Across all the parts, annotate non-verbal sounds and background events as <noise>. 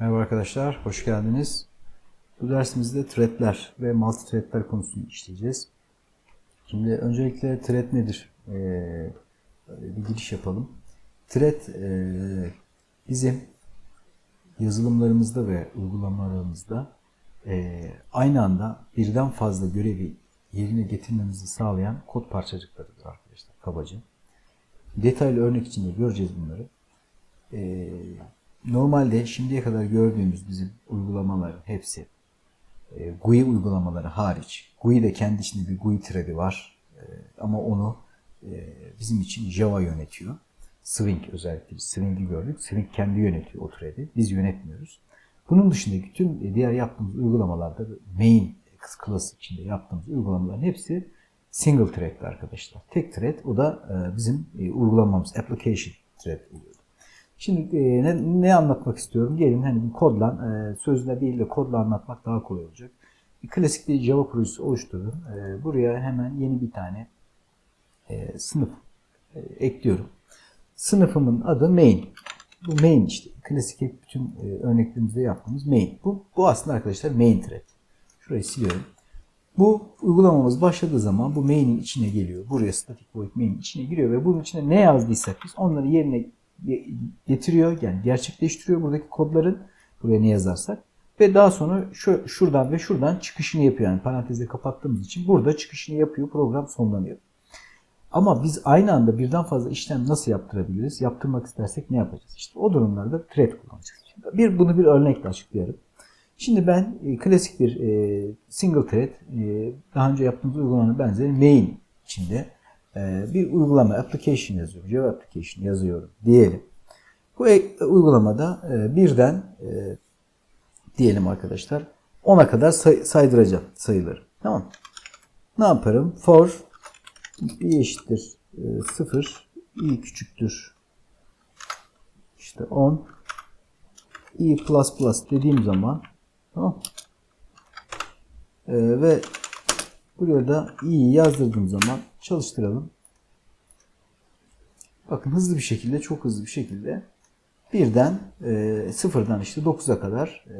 Merhaba arkadaşlar, hoş geldiniz. Bu dersimizde threadler ve multi threadler konusunu işleyeceğiz. Şimdi öncelikle thread nedir? Ee, bir giriş yapalım. Thread e, bizim yazılımlarımızda ve uygulamalarımızda e, aynı anda birden fazla görevi yerine getirmemizi sağlayan kod parçacıklarıdır arkadaşlar kabaca. Detaylı örnek içinde göreceğiz bunları. Ee, normalde şimdiye kadar gördüğümüz bizim uygulamaların hepsi e, GUI uygulamaları hariç. GUI de kendi içinde bir GUI thread'i var. E, ama onu e, bizim için Java yönetiyor. Swing özellikle Swing'i gördük. Swing kendi yönetiyor o thread'i. Biz yönetmiyoruz. Bunun dışındaki tüm diğer yaptığımız uygulamalarda main class içinde yaptığımız uygulamaların hepsi single thread'li arkadaşlar. Tek thread o da bizim uygulamamız application thread oluyor. Şimdi e, ne, ne anlatmak istiyorum? Gelin hani kodla, e, sözle değil de kodla anlatmak daha kolay olacak. Bir klasik bir Java projesi oluşturdum. E, buraya hemen yeni bir tane sınıf ekliyorum. Sınıfımın adı main. Bu main işte. Klasik hep bütün e, örneklerimizde yaptığımız main. Bu, bu aslında arkadaşlar main thread. Şurayı siliyorum. Bu uygulamamız başladığı zaman bu main'in içine geliyor. Buraya static void main içine giriyor ve bunun içine ne yazdıysak biz onları yerine getiriyor. Yani gerçekleştiriyor buradaki kodların buraya ne yazarsak ve daha sonra şu şuradan ve şuradan çıkışını yapıyor. Yani parantezle kapattığımız için burada çıkışını yapıyor. Program sonlanıyor. Ama biz aynı anda birden fazla işlem nasıl yaptırabiliriz? Yaptırmak istersek ne yapacağız? İşte o durumlarda thread kullanacağız. Şimdi bir bunu bir örnekle açıklayalım. Şimdi ben e, klasik bir e, single thread e, daha önce yaptığımız uygulamanın benzeri main içinde bir uygulama application yazıyorum. Java application yazıyorum diyelim. Bu e, uygulamada e, birden e, diyelim arkadaşlar 10'a kadar say saydıracağım sayıları. Tamam Ne yaparım? For i eşittir e, 0 i küçüktür işte 10 i plus plus dediğim zaman tamam e, ve buraya da i'yi yazdırdığım zaman çalıştıralım. Bakın hızlı bir şekilde, çok hızlı bir şekilde birden e, sıfırdan işte 9'a kadar e,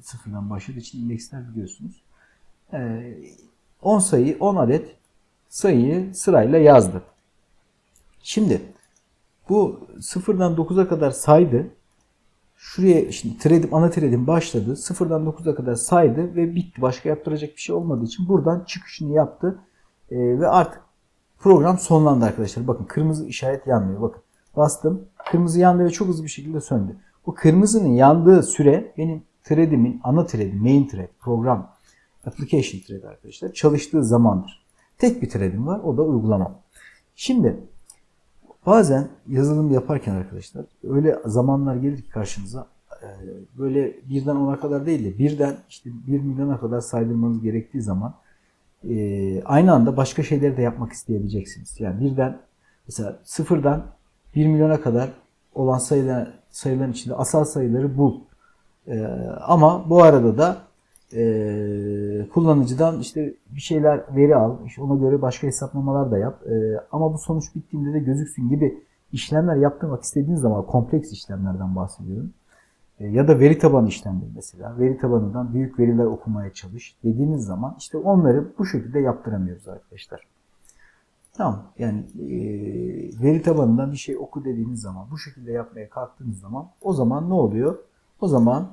sıfırdan başladığı için indeksler biliyorsunuz. E, 10 sayı, 10 adet sayıyı sırayla yazdı. Şimdi bu sıfırdan 9'a kadar saydı. Şuraya şimdi thread'im, ana thread'im başladı. Sıfırdan 9'a kadar saydı ve bitti. Başka yaptıracak bir şey olmadığı için buradan çıkışını yaptı. E, ve artık program sonlandı arkadaşlar. Bakın kırmızı işaret yanmıyor. Bakın bastım. Kırmızı yandı ve çok hızlı bir şekilde söndü. Bu kırmızının yandığı süre benim thread'imin ana thread'i, main thread, program, application thread arkadaşlar çalıştığı zamandır. Tek bir thread'im var. O da uygulama. Şimdi bazen yazılım yaparken arkadaşlar öyle zamanlar gelir ki karşınıza e, böyle birden ona kadar değil de birden işte bir milyona kadar saydırmanız gerektiği zaman e, aynı anda başka şeyleri de yapmak isteyebileceksiniz. Yani birden mesela sıfırdan 1 milyona kadar olan sayılar, sayıların içinde asal sayıları bul. E, ama bu arada da e, kullanıcıdan işte bir şeyler veri al, işte ona göre başka hesaplamalar da yap. E, ama bu sonuç bittiğinde de gözüksün gibi işlemler yaptırmak istediğiniz zaman kompleks işlemlerden bahsediyorum. E, ya da veri tabanı işlemleri mesela. Veri tabanından büyük veriler okumaya çalış dediğiniz zaman işte onları bu şekilde yaptıramıyoruz arkadaşlar. Tamam yani e, veri tabanından bir şey oku dediğiniz zaman bu şekilde yapmaya kalktığınız zaman o zaman ne oluyor? O zaman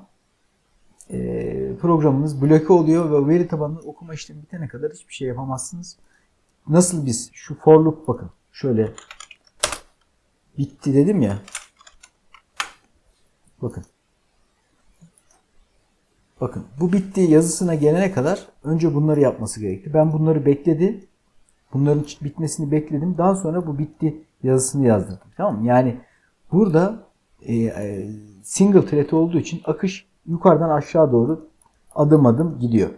programınız bloke oluyor ve veri tabanını okuma işlemi bitene kadar hiçbir şey yapamazsınız. Nasıl biz şu for loop bakın şöyle bitti dedim ya. Bakın Bakın bu bitti yazısına gelene kadar önce bunları yapması gerekti. Ben bunları bekledim. Bunların bitmesini bekledim. Daha sonra bu bitti yazısını yazdırdım. Tamam mı? Yani burada e, e, single thread olduğu için akış yukarıdan aşağı doğru adım adım gidiyor.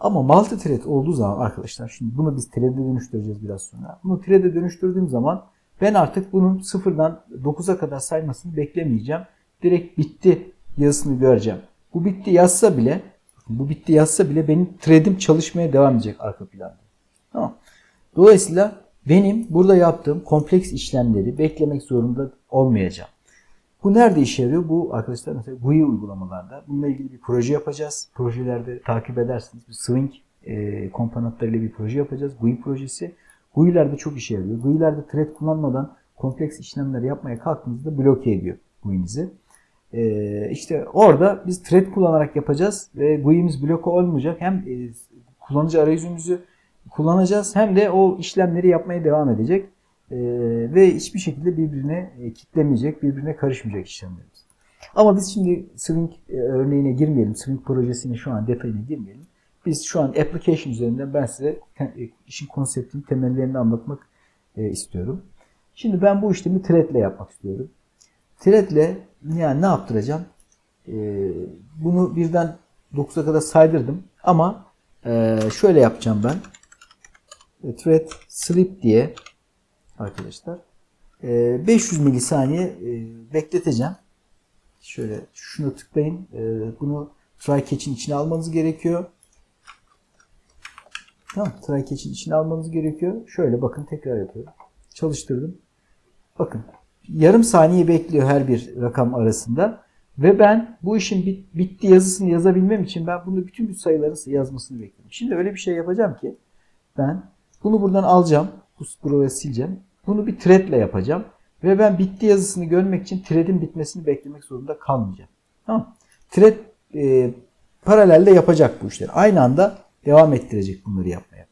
Ama multi thread olduğu zaman arkadaşlar şimdi bunu biz thread'e dönüştüreceğiz biraz sonra. Bunu thread'e dönüştürdüğüm zaman ben artık bunun sıfırdan 9'a kadar saymasını beklemeyeceğim. Direkt bitti yazısını göreceğim. Bu bitti yazsa bile bu bitti yazsa bile benim thread'im çalışmaya devam edecek arka planda. Tamam. Dolayısıyla benim burada yaptığım kompleks işlemleri beklemek zorunda olmayacağım. Bu nerede işe yarıyor? Bu arkadaşlar mesela GUI uygulamalarda. Bununla ilgili bir proje yapacağız. Projelerde takip edersiniz. Bir swing e, komponentleriyle bir proje yapacağız. GUI projesi. GUI'lerde çok işe yarıyor. GUI'lerde thread kullanmadan kompleks işlemler yapmaya kalktığınızda bloke ediyor GUI'nizi. E, işte orada biz thread kullanarak yapacağız ve GUI'miz bloke olmayacak. Hem e, kullanıcı arayüzümüzü kullanacağız hem de o işlemleri yapmaya devam edecek. Ee, ve hiçbir şekilde birbirine e, kitlemeyecek, birbirine karışmayacak işlemlerimiz. Ama biz şimdi Swing e, örneğine girmeyelim, Swing projesine şu an detayına girmeyelim. Biz şu an application üzerinden ben size e, işin konseptini, temellerini anlatmak istiyorum. Şimdi ben bu işlemi thread ile yapmak istiyorum. Thread ile yani ne yaptıracağım? Bunu birden 9'a kadar saydırdım ama şöyle yapacağım ben. Thread sleep diye arkadaşlar. Ee, 500 milisaniye e, bekleteceğim. Şöyle şunu tıklayın. Ee, Bunu try catch'in içine almanız gerekiyor. Tamam, try catch'in içine almanız gerekiyor. Şöyle bakın tekrar yapıyorum. Çalıştırdım. Bakın yarım saniye bekliyor her bir rakam arasında. Ve ben bu işin bit, bitti yazısını yazabilmem için ben bunu bütün bu sayıların yazmasını bekliyorum. Şimdi öyle bir şey yapacağım ki ben bunu buradan alacağım. Bu buraya sileceğim. Bunu bir thread ile yapacağım. Ve ben bitti yazısını görmek için thread'in bitmesini beklemek zorunda kalmayacağım. Tamam. Thread e, paralelde yapacak bu işleri. Aynı anda devam ettirecek bunları yapmaya.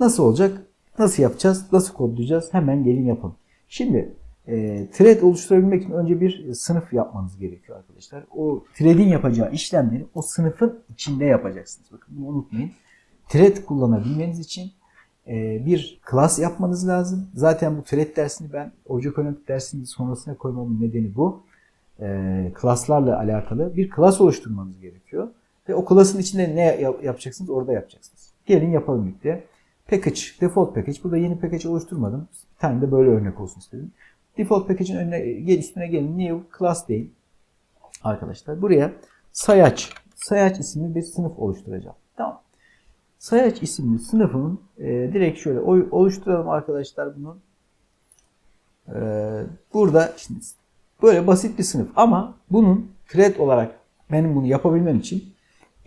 Nasıl olacak? Nasıl yapacağız? Nasıl kodlayacağız? Hemen gelin yapalım. Şimdi e, thread oluşturabilmek için önce bir sınıf yapmanız gerekiyor arkadaşlar. O thread'in yapacağı işlemleri o sınıfın içinde yapacaksınız. Bakın bunu unutmayın. Thread kullanabilmeniz için bir class yapmanız lazım. Zaten bu thread dersini ben Object Oriented dersinin sonrasına koymamın nedeni bu. E, class'larla alakalı bir class oluşturmanız gerekiyor. Ve o class'ın içinde ne yap- yapacaksınız orada yapacaksınız. Gelin yapalım birlikte. Package, default package. Burada yeni package oluşturmadım. Bir tane de böyle örnek olsun istedim. Default package'in önüne gel üstüne gelin new class deyin. Arkadaşlar buraya sayaç, sayaç isimli bir sınıf oluşturacağım. Tamam. Sayaç isimli sınıfın e, direkt şöyle oluşturalım arkadaşlar bunu. E, burada şimdi böyle basit bir sınıf ama bunun thread olarak benim bunu yapabilmem için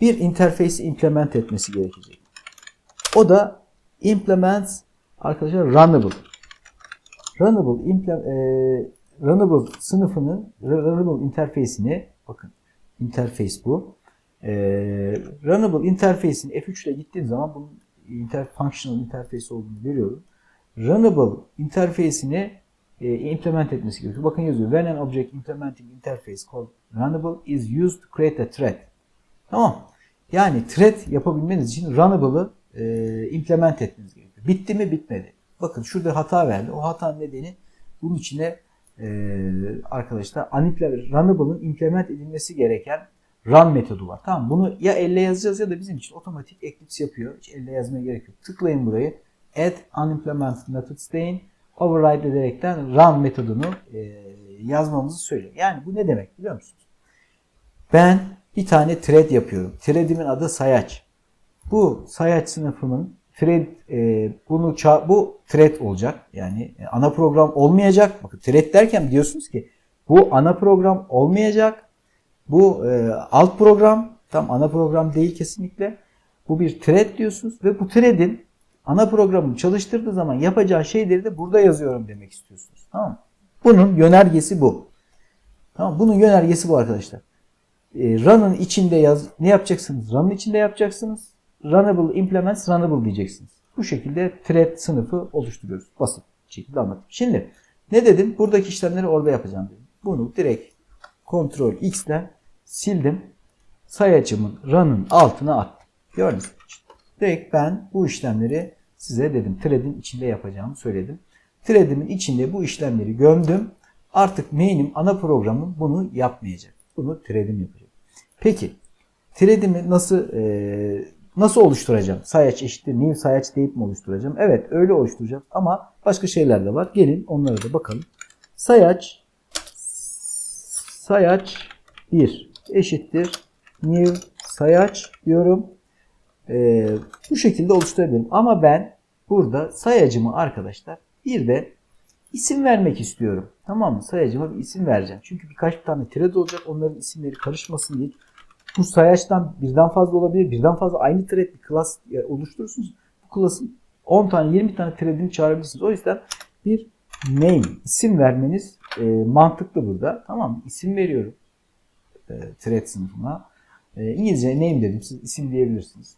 bir interface implement etmesi gerekecek. O da implement arkadaşlar runnable. Runnable, imple- e, runnable sınıfının runnable interface'ini bakın interface bu. E, runnable interface'in F3 ile gittiğim zaman bunun inter functional interface olduğunu görüyorum. Runnable interface'ini e, implement etmesi gerekiyor. Bakın yazıyor. When an object implementing interface called runnable is used to create a thread. Tamam. Yani thread yapabilmeniz için runnable'ı e, implement etmeniz gerekiyor. Bitti mi bitmedi. Bakın şurada hata verdi. O hata nedeni bunun içine e, arkadaşlar runnable'ın implement edilmesi gereken run metodu var. Tamam Bunu ya elle yazacağız ya da bizim için otomatik Eclipse yapıyor. Hiç elle yazmaya gerek yok. Tıklayın burayı. Add unimplemented methods deyin. Override ederekten run metodunu e, yazmamızı söylüyor. Yani bu ne demek biliyor musunuz? Ben bir tane thread yapıyorum. Thread'imin adı sayaç. Bu sayaç sınıfının thread e, bunu bu thread olacak. Yani e, ana program olmayacak. Bakın thread derken diyorsunuz ki bu ana program olmayacak. Bu e, alt program tam ana program değil kesinlikle. Bu bir thread diyorsunuz ve bu thread'in ana programını çalıştırdığı zaman yapacağı şeyleri de burada yazıyorum demek istiyorsunuz. Tamam mı? Bunun yönergesi bu. Tamam Bunun yönergesi bu arkadaşlar. E, run'ın içinde yaz ne yapacaksınız? Run'ın içinde yapacaksınız. Runnable implements runnable diyeceksiniz. Bu şekilde thread sınıfı oluşturuyoruz. Basit şekilde anlattım. Şimdi ne dedim? Buradaki işlemleri orada yapacağım dedim. Bunu direkt Ctrl X'den sildim. Sayacımın run'ın altına attım. Gördünüz mü? Direkt ben bu işlemleri size dedim. Thread'in içinde yapacağımı söyledim. Thread'imin içinde bu işlemleri gömdüm. Artık main'im ana programım bunu yapmayacak. Bunu thread'im yapacak. Peki thread'imi nasıl e, nasıl oluşturacağım? Sayaç eşittir new sayaç deyip mi oluşturacağım? Evet öyle oluşturacağım ama başka şeyler de var. Gelin onlara da bakalım. Sayaç sayaç 1 eşittir new sayaç diyorum. E, bu şekilde oluşturabilirim. Ama ben burada sayacımı arkadaşlar bir de isim vermek istiyorum. Tamam mı? Sayacıma bir isim vereceğim. Çünkü birkaç tane thread olacak. Onların isimleri karışmasın diye. Bu sayaçtan birden fazla olabilir. Birden fazla aynı thread bir class oluşturursunuz. Bu class'ın 10 tane 20 tane thread'ini çağırabilirsiniz. O yüzden bir name isim vermeniz e, mantıklı burada. Tamam mı? İsim veriyorum. E, thread sınıfına. E, İngilizce name dedim. Siz isim diyebilirsiniz.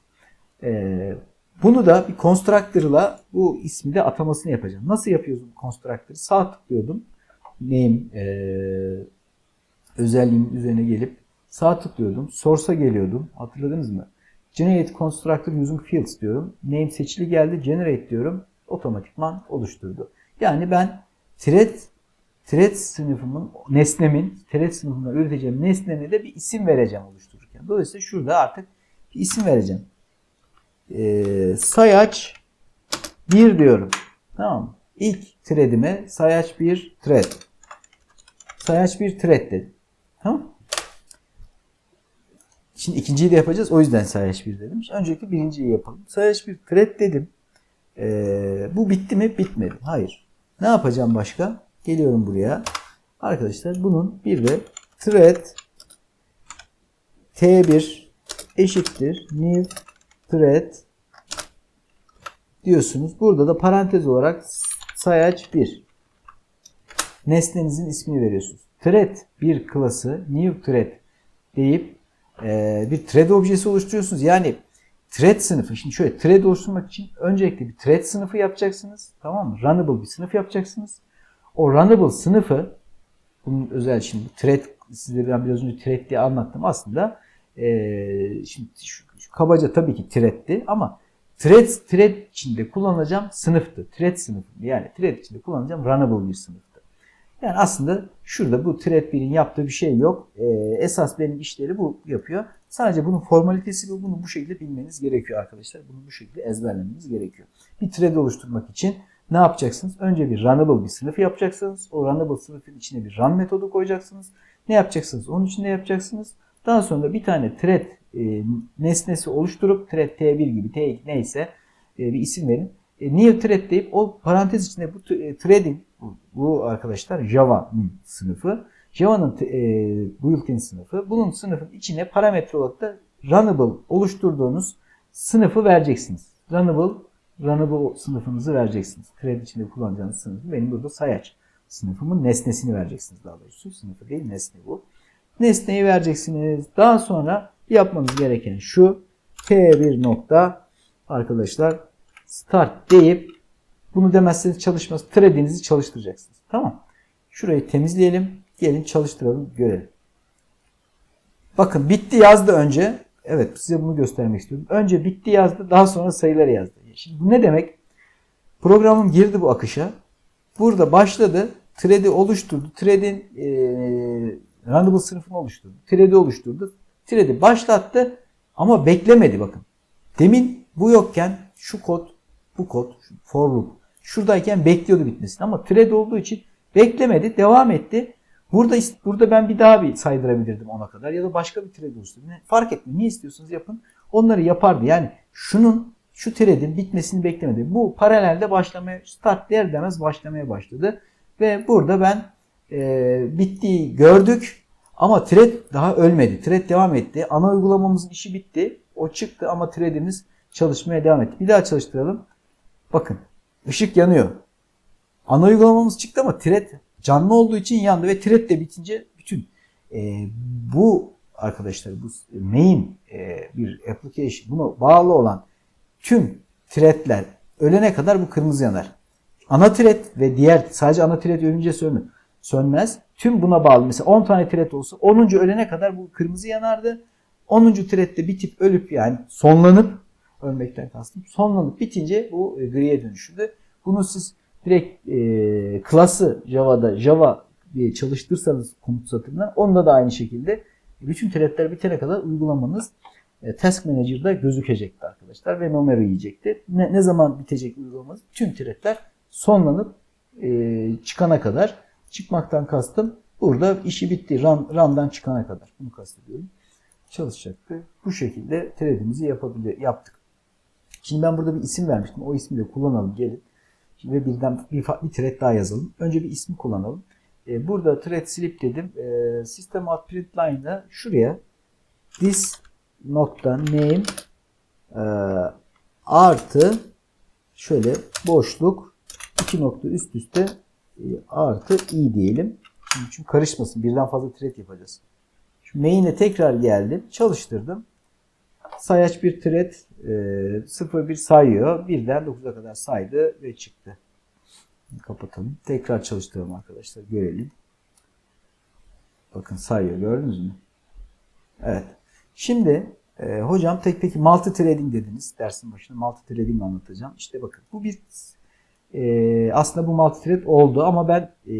E, bunu da bir constructor'la bu ismi de atamasını yapacağım. Nasıl yapıyoruz bu constructor'ı? Sağ tıklıyordum. Name e, özelliğin üzerine gelip sağ tıklıyordum. Source'a geliyordum. Hatırladınız mı? Generate constructor using fields diyorum. Name seçili geldi. Generate diyorum. Otomatikman oluşturdu. Yani ben thread thread sınıfımın, nesnemin, thread sınıfında üreteceğim nesneme de bir isim vereceğim oluştururken. Dolayısıyla şurada artık bir isim vereceğim. Ee, sayaç 1 diyorum. Tamam mı? İlk threadime sayaç 1 thread. Sayaç 1 thread dedim. Tamam? Şimdi ikinciyi de yapacağız. O yüzden sayaç 1 dedim. Öncelikle birinciyi yapalım. Sayaç 1 thread dedim. Ee, bu bitti mi? Bitmedi. Hayır. Ne yapacağım başka? Geliyorum buraya. Arkadaşlar bunun bir de thread t1 eşittir new thread diyorsunuz. Burada da parantez olarak sayaç 1 nesnenizin ismini veriyorsunuz. Thread bir klası new thread deyip e, bir thread objesi oluşturuyorsunuz. Yani thread sınıfı. Şimdi şöyle thread oluşturmak için öncelikle bir thread sınıfı yapacaksınız. Tamam mı? Runnable bir sınıf yapacaksınız. O runnable sınıfı bunun özel şimdi thread size ben biraz önce thread diye anlattım. Aslında e, şimdi şu, şu kabaca tabii ki thread'ti ama thread thread içinde kullanacağım sınıftı. Thread sınıfı. Yani thread içinde kullanacağım runnable bir sınıftı. Yani aslında şurada bu thread 1'in yaptığı bir şey yok. E, esas benim işleri bu yapıyor. Sadece bunun formalitesi ve bunu bu şekilde bilmeniz gerekiyor arkadaşlar. Bunu bu şekilde ezberlemeniz gerekiyor. Bir thread oluşturmak için ne yapacaksınız? Önce bir runnable bir sınıf yapacaksınız. O runnable sınıfın içine bir run metodu koyacaksınız. Ne yapacaksınız? Onun içinde yapacaksınız. Daha sonra bir tane thread e, nesnesi oluşturup thread t1 gibi t2 neyse e, bir isim verin. E, new thread deyip o parantez içinde bu e, thread'in bu, arkadaşlar Java'nın sınıfı. Java'nın e, built-in sınıfı. Bunun sınıfın içine parametre olarak da runnable oluşturduğunuz sınıfı vereceksiniz. Runnable runnable sınıfınızı vereceksiniz. Thread içinde kullanacağınız sınıfı. Benim burada sayaç sınıfımın nesnesini vereceksiniz daha doğrusu. Sınıfı değil nesne bu. Nesneyi vereceksiniz. Daha sonra yapmanız gereken şu T1 nokta arkadaşlar start deyip bunu demezseniz çalışmaz. Thread'inizi çalıştıracaksınız. Tamam. Şurayı temizleyelim. Gelin çalıştıralım. Görelim. Bakın bitti yazdı önce. Evet size bunu göstermek istiyorum. Önce bitti yazdı. Daha sonra sayıları yazdı. Şimdi bu ne demek? Programım girdi bu akışa. Burada başladı. Thread'i oluşturdu. Thread'in e, Runnable sınıfını oluşturdu. Thread'i oluşturdu. Thread'i başlattı ama beklemedi bakın. Demin bu yokken şu kod, bu kod, for loop şuradayken bekliyordu bitmesini ama thread olduğu için beklemedi, devam etti. Burada burada ben bir daha bir saydırabilirdim ona kadar ya da başka bir thread oluşturdum. Fark etmiyor. Ne istiyorsanız yapın. Onları yapardı. Yani şunun şu thread'in bitmesini beklemedi. Bu paralelde başlamaya start der demez başlamaya başladı. Ve burada ben e, bittiği gördük ama thread daha ölmedi. Thread devam etti. Ana uygulamamızın işi bitti. O çıktı ama thread'imiz çalışmaya devam etti. Bir daha çalıştıralım. Bakın ışık yanıyor. Ana uygulamamız çıktı ama thread canlı olduğu için yandı ve thread de bitince bütün e, bu arkadaşlar bu main e, bir application buna bağlı olan tüm threadler ölene kadar bu kırmızı yanar. Ana thread ve diğer sadece ana thread ölünce sönmez. Sönmez. Tüm buna bağlı. Mesela 10 tane thread olsa 10. ölene kadar bu kırmızı yanardı. 10. threadde bitip ölüp yani sonlanıp ölmekten kastım. Sonlanıp bitince bu e, griye dönüşürdü. Bunu siz direkt e, klası Java'da Java diye çalıştırsanız komut satırına onda da aynı şekilde bütün threadler bitene kadar uygulamanız e, Task Manager'da gözükecekti arkadaşlar ve numara yiyecekti. Ne, ne zaman bitecek uygulamanız? Tüm threadler sonlanıp e, çıkana kadar çıkmaktan kastım burada işi bitti. Run, run'dan çıkana kadar. Bunu kastediyorum. Çalışacaktı. Bu şekilde threadimizi yapabilir, yaptık. Şimdi ben burada bir isim vermiştim. O ismi de kullanalım gelin. Şimdi birden bir, bir thread daha yazalım. Önce bir ismi kullanalım. E, burada thread slip dedim. E, system out print line'da şuraya this nokta name e, artı şöyle boşluk iki nokta üst üste e, artı i diyelim. Çünkü karışmasın. Birden fazla thread yapacağız. Şu main'e tekrar geldim. Çalıştırdım. Sayaç bir thread e, 0 sayıyor. Birden 9'a kadar saydı ve çıktı. Kapatalım. Tekrar çalıştıralım arkadaşlar. Görelim. Bakın sayıyor. Gördünüz mü? Evet. Şimdi e, hocam tek peki multi threading dediniz. Dersin başında multi threading anlatacağım. İşte bakın bu bir e, aslında bu multi thread oldu ama ben e,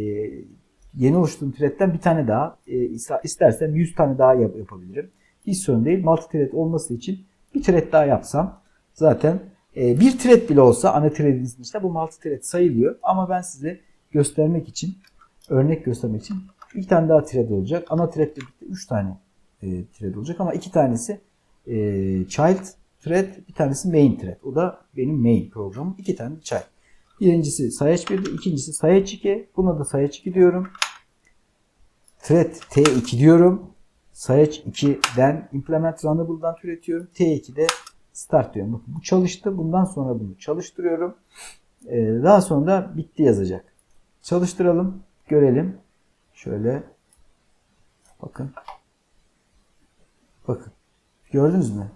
yeni oluşturduğum thread'den bir tane daha e, istersem 100 tane daha yap, yapabilirim. Hiç sorun değil. Multi thread olması için bir thread daha yapsam zaten e, bir thread bile olsa ana thread'in içinde bu multi thread sayılıyor. Ama ben size göstermek için örnek göstermek için iki tane daha thread olacak. Ana thread birlikte 3 tane e, thread olacak ama iki tanesi e, child thread, bir tanesi main thread. O da benim main programım. İki tane child. Birincisi sayaç 1'de, ikincisi sayaç 2. Buna da sayaç 2 diyorum. Thread T2 diyorum. Sayaç 2'den implement runnable'dan türetiyorum. T2'de start diyorum. Bakın bu çalıştı. Bundan sonra bunu çalıştırıyorum. Ee, daha sonra da bitti yazacak. Çalıştıralım. Görelim. Şöyle. Bakın. Bakın. Gördünüz mü?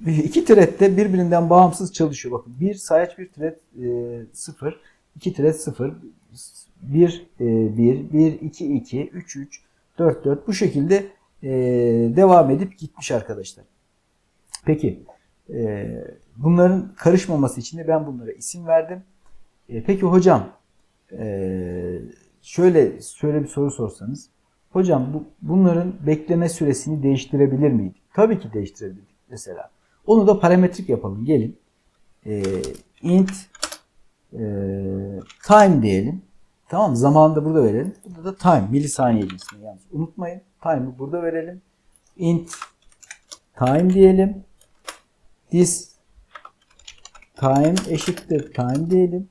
<laughs> İki thread de birbirinden bağımsız çalışıyor. Bakın bir sayaç bir thread 0, e, iki thread 0, 1 1 1 2 2 3 3 4 4 bu şekilde e, devam edip gitmiş arkadaşlar. Peki e, bunların karışmaması için de ben bunlara isim verdim. E, peki hocam şöyle şöyle bir soru sorsanız hocam bu, bunların bekleme süresini değiştirebilir miydik? Tabii ki değiştirebilirdik mesela. Onu da parametrik yapalım. Gelin. İnt time diyelim. Tamam Zamanında burada verelim. Burada da time milisaniye cinsine yalnız unutmayın. Time'ı burada verelim. int time diyelim. This time eşittir time diyelim.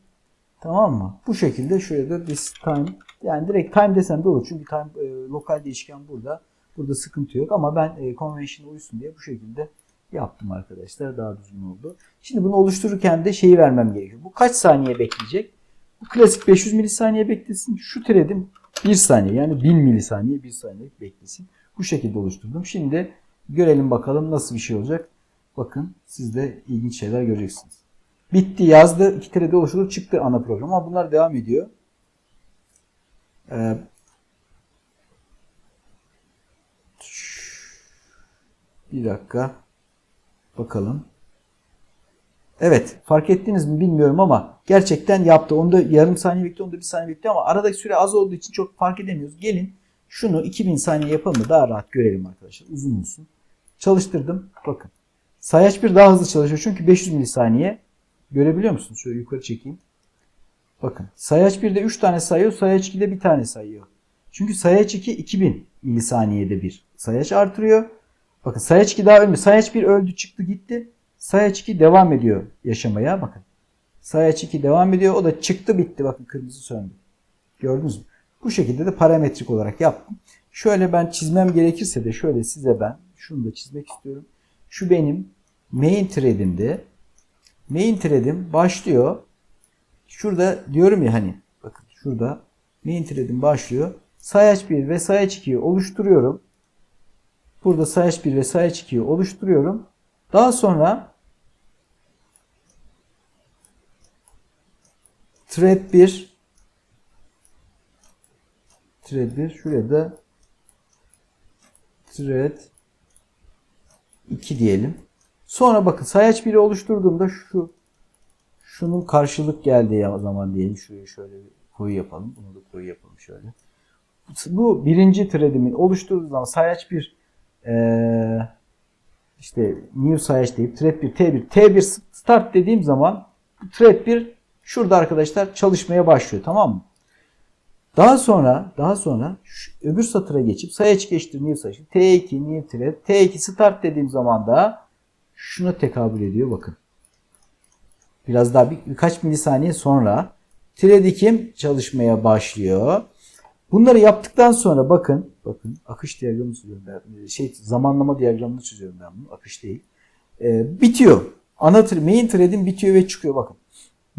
Tamam mı? Bu şekilde şuraya da this time yani direkt time desem de olur. Çünkü time e, lokal değişken burada. Burada sıkıntı yok ama ben e, convention uysun diye bu şekilde yaptım arkadaşlar. Daha düzgün oldu. Şimdi bunu oluştururken de şeyi vermem gerekiyor. Bu kaç saniye bekleyecek? Bu klasik 500 milisaniye beklesin. Şu thread'im 1 saniye yani 1000 milisaniye 1 saniye beklesin. Bu şekilde oluşturdum. Şimdi görelim bakalım nasıl bir şey olacak. Bakın siz de ilginç şeyler göreceksiniz. Bitti yazdı. 2 thread oluşturdu çıktı ana program ama bunlar devam ediyor. Ee, bir dakika. Bakalım. Evet fark ettiniz mi bilmiyorum ama gerçekten yaptı. Onda yarım saniye bekliyor, onda bir saniye bekliyor ama aradaki süre az olduğu için çok fark edemiyoruz. Gelin şunu 2000 saniye yapalım da daha rahat görelim arkadaşlar. Uzun olsun. Çalıştırdım. Bakın. Sayaç bir daha hızlı çalışıyor. Çünkü 500 milisaniye. Görebiliyor musunuz? Şöyle yukarı çekeyim. Bakın. Sayaç 1'de 3 tane sayıyor. Sayaç 2'de bir tane sayıyor. Çünkü sayaç 2 2000 milisaniyede bir sayaç artırıyor. Bakın sayaç 2 daha ölmüyor. Sayaç 1 öldü çıktı gitti. Sayaç 2 devam ediyor yaşamaya. Bakın. Sayaç 2 devam ediyor. O da çıktı bitti. Bakın kırmızı söndü. Gördünüz mü? Bu şekilde de parametrik olarak yaptım. Şöyle ben çizmem gerekirse de şöyle size ben şunu da çizmek istiyorum. Şu benim main thread'imde. Main thread'im başlıyor. Şurada diyorum ya hani bakın şurada main thread'im başlıyor. Sayaç 1 ve sayaç 2'yi oluşturuyorum. Burada sayaç 1 ve sayaç 2'yi oluşturuyorum. Daha sonra thread 1 thread 1 şuraya da thread 2 diyelim. Sonra bakın sayaç 1'i oluşturduğumda şu şunun karşılık geldiği zaman diyelim şuraya şöyle bir koyu yapalım. Bunu da koyu yapalım şöyle. Bu birinci thread'imin oluşturduğu zaman sayaç 1 ee, işte new sayaç deyip thread 1 T1 T1 start dediğim zaman thread 1 şurada arkadaşlar çalışmaya başlıyor tamam mı? Daha sonra daha sonra şu, öbür satıra geçip sayaç geçtir new sayaç T2 new thread T2 start dediğim zaman da şuna tekabül ediyor bakın. Biraz daha bir, birkaç milisaniye sonra thread 2'm çalışmaya başlıyor. Bunları yaptıktan sonra bakın, bakın akış diyagramı çiziyorum ben. Şey zamanlama diyagramını çiziyorum ben bunu. Akış değil. Ee, bitiyor. Ana main thread'im bitiyor ve çıkıyor bakın.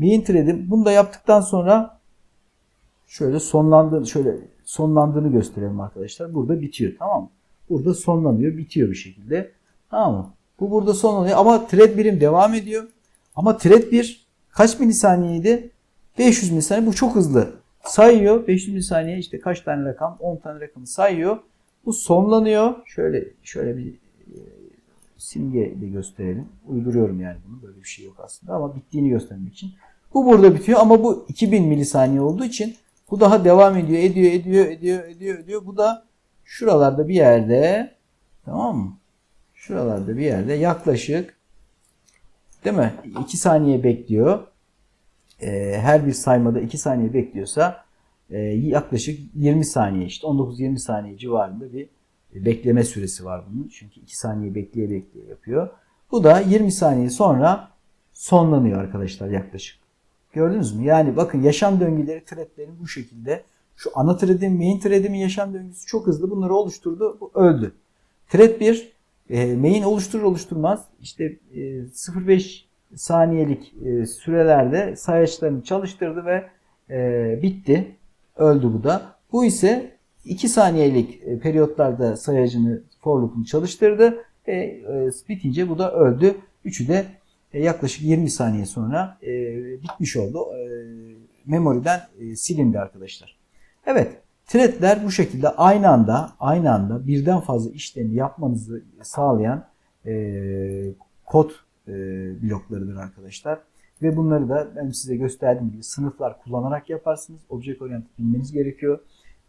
Main thread'im bunu da yaptıktan sonra şöyle sonlandığını şöyle sonlandığını gösterelim arkadaşlar. Burada bitiyor tamam mı? Burada sonlanıyor, bitiyor bir şekilde. Tamam mı? Bu burada sonlanıyor ama thread birim devam ediyor. Ama thread 1 kaç milisaniyeydi? 500 milisaniye. Bu çok hızlı. Sayıyor. 500 milisaniye işte kaç tane rakam? 10 tane rakamı sayıyor. Bu sonlanıyor. Şöyle şöyle bir e, simge de gösterelim. Uyduruyorum yani bunu. Böyle bir şey yok aslında ama bittiğini göstermek için. Bu burada bitiyor ama bu 2000 milisaniye olduğu için bu daha devam ediyor, ediyor, ediyor, ediyor, ediyor, ediyor. Bu da şuralarda bir yerde tamam mı? Şuralarda bir yerde yaklaşık değil mi? 2 saniye bekliyor. Ee, her bir saymada 2 saniye bekliyorsa e, yaklaşık 20 saniye işte 19-20 saniye civarında bir bekleme süresi var bunun. Çünkü 2 saniye bekleye bekleye yapıyor. Bu da 20 saniye sonra sonlanıyor arkadaşlar yaklaşık. Gördünüz mü? Yani bakın yaşam döngüleri threadlerin bu şekilde. Şu ana thread'in, main thread'imin yaşam döngüsü çok hızlı. Bunları oluşturdu. Bu öldü. Thread 1 e, main oluşturur oluşturmaz işte e, 0.5 saniyelik e, sürelerde sayaçlarını çalıştırdı ve e, bitti. Öldü bu da. Bu ise 2 saniyelik e, periyotlarda sayacını for loop'unu çalıştırdı ve e, bitince bu da öldü. Üçü de e, yaklaşık 20 saniye sonra e, bitmiş oldu. E, memoriden e, silindi arkadaşlar. Evet, threadler bu şekilde aynı anda aynı anda birden fazla işlemi yapmanızı sağlayan e, kod e, bloklarıdır arkadaşlar. Ve bunları da ben size gösterdiğim gibi sınıflar kullanarak yaparsınız. Object Oriented bilmeniz gerekiyor.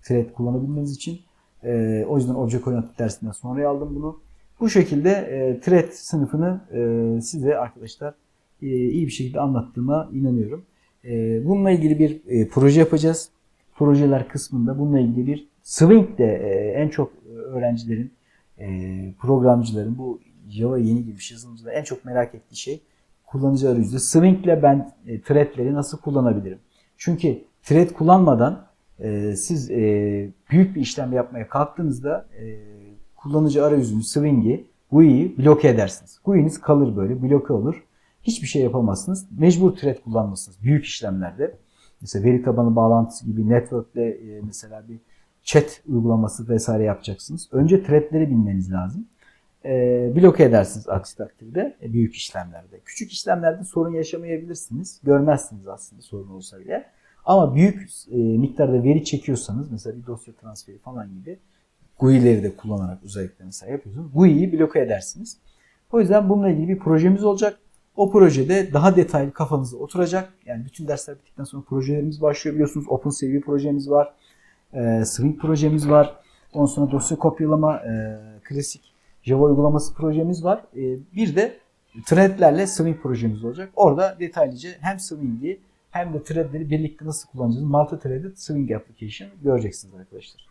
Thread kullanabilmeniz için. E, o yüzden Object Oriented dersinden sonra aldım bunu. Bu şekilde e, thread sınıfını e, size arkadaşlar e, iyi bir şekilde anlattığıma inanıyorum. E, bununla ilgili bir e, proje yapacağız. Projeler kısmında bununla ilgili bir Swing de e, en çok öğrencilerin, e, programcıların bu Java yeni girmiş yazılımcıların en çok merak ettiği şey kullanıcı arayüzü. Swing ile ben e, threadleri nasıl kullanabilirim? Çünkü thread kullanmadan e, siz e, büyük bir işlem yapmaya kalktığınızda e, kullanıcı arayüzünü, Swing'i, GUI'yi bloke edersiniz. GUI'niz kalır böyle, bloke olur. Hiçbir şey yapamazsınız. Mecbur thread kullanmalısınız büyük işlemlerde. Mesela veri tabanı bağlantısı gibi network'te e, mesela bir chat uygulaması vesaire yapacaksınız. Önce threadleri bilmeniz lazım. E, bloke edersiniz aksi takdirde e, büyük işlemlerde. Küçük işlemlerde sorun yaşamayabilirsiniz. Görmezsiniz aslında sorun olsa bile. Ama büyük e, miktarda veri çekiyorsanız mesela bir dosya transferi falan gibi GUI'leri de kullanarak özellikle mesela yapıyorsunuz. GUI'yi bloke edersiniz. O yüzden bununla ilgili bir projemiz olacak. O projede daha detaylı kafanızda oturacak. Yani bütün dersler bittikten sonra projelerimiz başlıyor biliyorsunuz. OpenCV projemiz var. E, Swing projemiz var. Ondan sonra dosya kopyalama, e, klasik Java uygulaması projemiz var. E, bir de threadlerle Swing projemiz olacak. Orada detaylıca hem Swing'i hem de threadleri birlikte nasıl kullanacağız, multi-threaded Swing application göreceksiniz arkadaşlar.